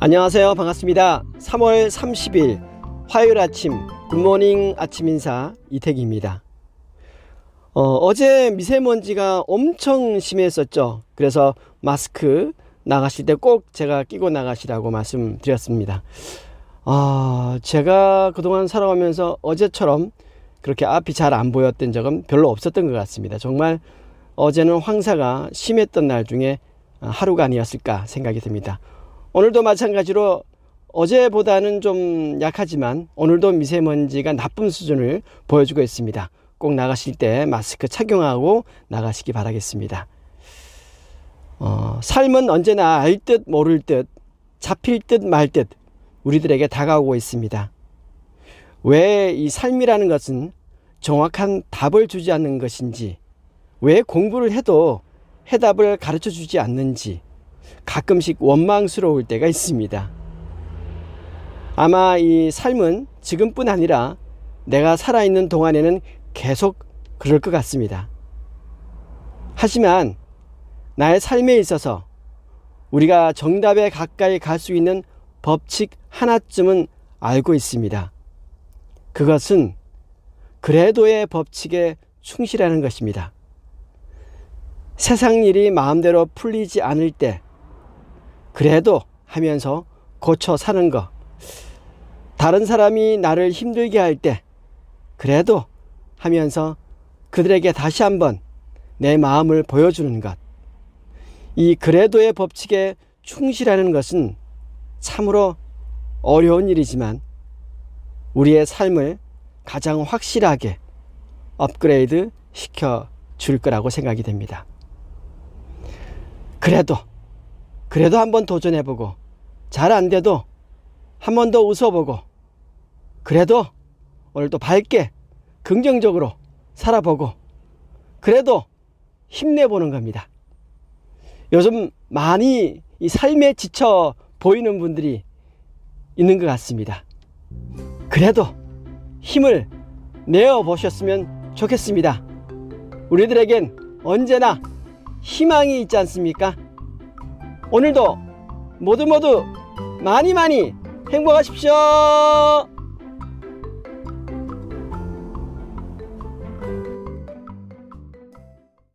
안녕하세요. 반갑습니다. 3월 30일 화요일 아침 굿모닝 아침 인사 이택입니다. 어, 제 미세먼지가 엄청 심했었죠. 그래서 마스크 나가실 때 꼭 제가 끼고 나가시라고 말씀드렸습니다. 아, 제가 그동안 살아가면서 어제처럼 그렇게 앞이 잘 안 보였던 적은 별로 없었던 것 같습니다. 정말 어제는 황사가 심했던 날 중에 하루가 아니었을까 생각이 듭니다. 오늘도 마찬가지로 어제보다는 좀 약하지만 오늘도 미세먼지가 나쁜 수준을 보여주고 있습니다. 꼭 나가실 때 마스크 착용하고 나가시기 바라겠습니다. 어, 삶은 언제나 알 듯 모를 듯 잡힐 듯 말 듯 우리들에게 다가오고 있습니다. 왜 이 삶이라는 것은 정확한 답을 주지 않는 것인지, 왜 공부를 해도 해답을 가르쳐 주지 않는지, 가끔씩 원망스러울 때가 있습니다. 아마 이 삶은 지금뿐 아니라 내가 살아있는 동안에는 계속 그럴 것 같습니다. 하지만 나의 삶에 있어서 우리가 정답에 가까이 갈 수 있는 법칙 하나쯤은 알고 있습니다. 그것은 그래도의 법칙에 충실하는 것입니다. 세상 일이 마음대로 풀리지 않을 때, 그래도 하면서 고쳐 사는 것. 다른 사람이 나를 힘들게 할 때, 그래도 하면서 그들에게 다시 한번 내 마음을 보여주는 것. 이 그래도의 법칙에 충실하는 것은 참으로 어려운 일이지만 우리의 삶을 가장 확실하게 업그레이드 시켜 줄 거라고 생각이 됩니다. 그래도, 그래도 한번 도전해보고, 잘 안 돼도 한 번 더 웃어보고, 그래도 오늘도 밝게, 긍정적으로 살아보고, 그래도 힘내보는 겁니다. 요즘 많이 이 삶에 지쳐 보이는 분들이 있는 것 같습니다. 그래도 힘을 내어 보셨으면 좋겠습니다. 우리들에겐 언제나 희망이 있지 않습니까? 오늘도 모두 모두 많이 많이 행복하십시오.